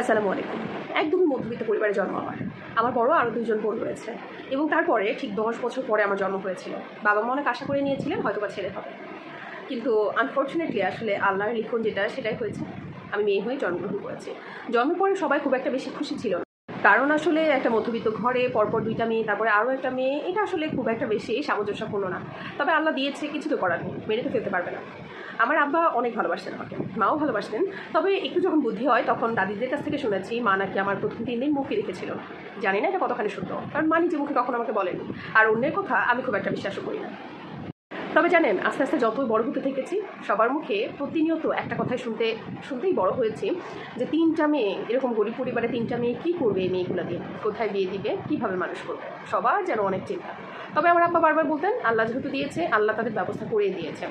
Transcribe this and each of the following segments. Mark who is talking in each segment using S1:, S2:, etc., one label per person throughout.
S1: আসসালামু আলাইকুম। একদমই মধ্যবিত্ত পরিবারে জন্ম আমার। আমার বড় আরও দুইজন বোন রয়েছে। এবং তারপরে ঠিক দশ বছর পরে আমার জন্ম হয়েছিল। বাবা মা অনেক আশা করে নিয়েছিলেন হয়তো বা ছেলে হবে। কিন্তু আনফর্চুনেটলি আসলে আল্লাহর লিখন যেটা, সেটাই হয়েছে। আমি মেয়ে হয়ে জন্মগ্রহণ করেছি। জন্মের পরে সবাই খুব একটা বেশি খুশি ছিল কারণ আসলে একটা মধ্যবিত্ত ঘরে পরপর দুইটা মেয়ে, তারপরে আরও একটা মেয়ে, এটা আসলে খুব একটা বেশি সামঞ্জস্যপূর্ণ না। তবে আল্লাহ দিয়েছে, কিছু তো করার নেই, মেরে তো ফেলতে পারবে না। আমার আব্বা অনেক ভালোবাসতেন আমাকে, মাও ভালোবাসতেন। তবে একটু যখন বুদ্ধি হয়, তখন দাদিদের কাছ থেকে শুনেছি, মা নাকি আমার প্রথম তিন দিন মুখে রেখেছিল। জানি না এটা কতখানি সত্য, কারণ মা নিজে মুখে কখনো আমাকে বলেনি। আর অন্যের কথা আমি খুব একটা বিশ্বাসও করি না। তবে জানেন, আস্তে আস্তে যতই বড় হতে থেকেছি, সবার মুখে প্রতিনিয়ত একটা কথাই শুনতে, শুনতেই বড় হয়েছি যে তিনটা মেয়ে, এরকম গরিব পরিবারে তিনটা মেয়ে কী করবে এই মেয়েগুলো দিয়ে? কোথায় বিয়ে দিবে? কীভাবে মানুষ করবে? সবার যেন অনেক চিন্তা। তবে আমার আব্বা বারবার বলতেন, আল্লাহ যেহেতু দিয়েছে, আল্লাহ তাদের ব্যবস্থা করে দিয়েছে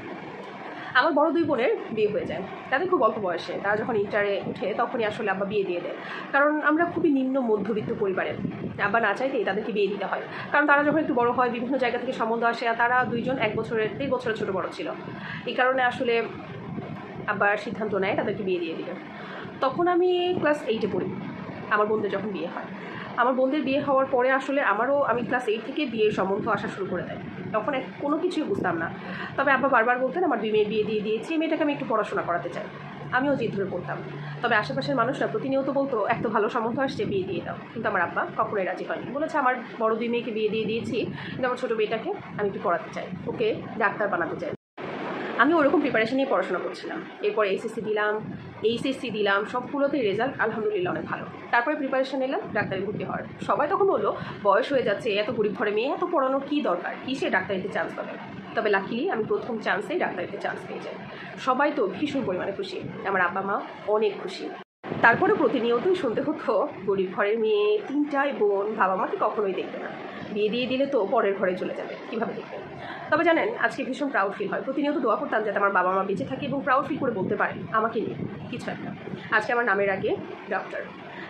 S1: আমার বড় দুই বোনের বিয়ে হয়ে যায়। তাদের খুব অল্প বয়সে। তারা যখন ইন্টারে উঠে তখনই আসলে আব্বা বিয়ে দিয়ে দেয়। কারণ আমরা খুবই নিম্ন মধ্যবিত্ত পরিবারের। আব্বা না চাইতেই তাদেরকে বিয়ে দিতে হয়। কারণ তারা যখন একটু বড় হয়, বিভিন্ন জায়গা থেকে সম্বন্ধ আসে, আর তারা দুইজন এক বছরের, দেড় বছরের ছোটো বড় ছিল। এই কারণে আসলে আব্বার সিদ্ধান্ত নেয় তাদেরকে বিয়ে দিয়ে দিবে তখন আমি ক্লাস এইটে পড়ি। আমার বোনদের যখন বিয়ে হয়। আমার বোনদের বিয়ে হওয়ার পরে আসলে আমারও, আমি ক্লাস এইট থেকে বিয়ের সম্বন্ধ আসা শুরু করে দেয়। তখন এক- কোনো কিছুই বুঝতাম না। তবে আব্বা বারবার বলতেন, আমার দুই মেয়ে বিয়ে দিয়ে দিয়েছি মেয়েটাকে আমি একটু পড়াশোনা করাতে চাই। আমিও জিদ ধরে পড়তাম। তবে আশেপাশের মানুষরা প্রতিনিয়ত বলতো এত ভালো সম্বন্ধ আসছে, বিয়ে দিয়ে দাও। কিন্তু আমার আব্বা কখনোই রাজি হয়নি। বলেছে, আমার বড় দুই মেয়েকে বিয়ে দিয়ে দিয়েছি, কিন্তু আমার ছোটো মেয়েটাকে আমি একটু পড়াতে চাই। ওকে ডাক্তার বানাতে চাই। আমি ওরকম প্রিপারেশন নিয়ে পড়াশোনা করছিলাম। এরপর এসএসসি দিলাম এইচএসসি দিলাম, সবগুলোতেই রেজাল্ট আলহামদুলিল্লাহ অনেক ভালো। তারপরে প্রিপারেশন নিলাম ডাক্তারি ভর্তি হওয়ার। সবাই তখন বলল, বয়স হয়ে যাচ্ছে, এত গরিব ঘরে মেয়ে, এত পড়ানোর কী দরকার? কী সে ডাক্তারিতে চান্স পাবে? তবে লাকিলি আমি প্রথম চান্সেই ডাক্তারিতে চান্স পেয়ে যাই। সবাই তো ভীষণ পরিমাণে খুশি। আমার আব্বা মা অনেক খুশি। তারপরে প্রতিনিয়তই শুনতে হতো, গরিব ঘরের মেয়ে, তিনটাই বোন, বাবা মাকে কখনোই দেখবে না। বিয়ে দিয়ে দিলে তো পরের ঘরে চলে যাবে। কীভাবে দেখবে? তবে জানেন, আজকে ভীষণ প্রাউড ফিল হয়। প্রতিনিয়ত দোয়া করতাম যাতে আমার বাবা মা বেঁচে থাকে এবং প্রাউড ফিল করে বলতে পারে, আমাকে নিয়ে। কিছু একটা। আজকে আমার নামের আগে ডক্টর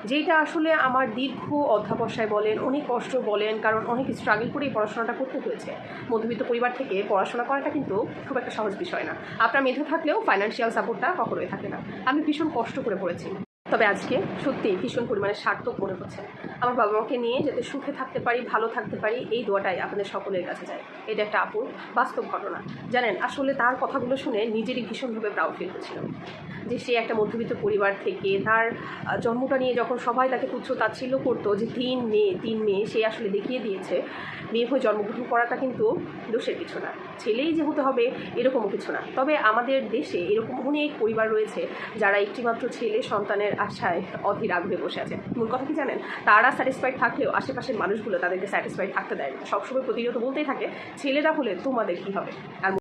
S1: যেটা আসলে আমার দীর্ঘ অধ্যাবসায় বলেন, অনেক কষ্ট বলেন, কারণ অনেক স্ট্রাগল করেই পড়াশোনাটা করতে হয়েছে। মধ্যবিত্ত পরিবার থেকে পড়াশোনা করাটা কিন্তু খুব একটা সহজ বিষয় না। আপনার মেধা থাকলেও ফাইন্যান্সিয়াল সাপোর্টটা কখনোই থাকে না। আমি ভীষণ কষ্ট করে পড়েছি। তবে আজকে সত্যি ভীষণ পরিমাণে সার্থক মনে হচ্ছে। আমার বাবা মাকে নিয়ে যাতে সুখে থাকতে পারি, ভালো থাকতে পারি, এই দোয়াটাই আপনাদের সকলের কাছে যায় এটা একটা আপুর বাস্তব ঘটনা। জানেন, আসলে তার কথাগুলো শুনে নিজেরই ভীষণভাবে প্রাউড ফিল হচ্ছিলাম যে সে একটা মধ্যবিত্ত পরিবার থেকে, তার জন্মটা নিয়ে যখন সবাই তাকে তুচ্ছ তাচ্ছিল্য করতো, যে তিন মেয়ে তিন মেয়ে সে আসলে দেখিয়ে দিয়েছে, মেয়ে হয়ে জন্মগ্রহণ করাটা কিন্তু দোষের কিছু না। ছেলেই যে হতে হবে, এরকমও কিছু না। তবে আমাদের দেশে এরকম অনেক পরিবার রয়েছে, যারা একটিমাত্র ছেলে সন্তানের আশায় অধীর আগ্রহে বসে আছে। মূল কথা কি জানেন? তারা স্যাটিসফাইড থাকলেও আশেপাশের মানুষগুলো তাদেরকে স্যাটিসফাইড থাকতে দেয় না। সবসময় প্রতিনিয়ত বলতেই থাকে, ছেলেরা হলে তোমাদের কী হবে? আর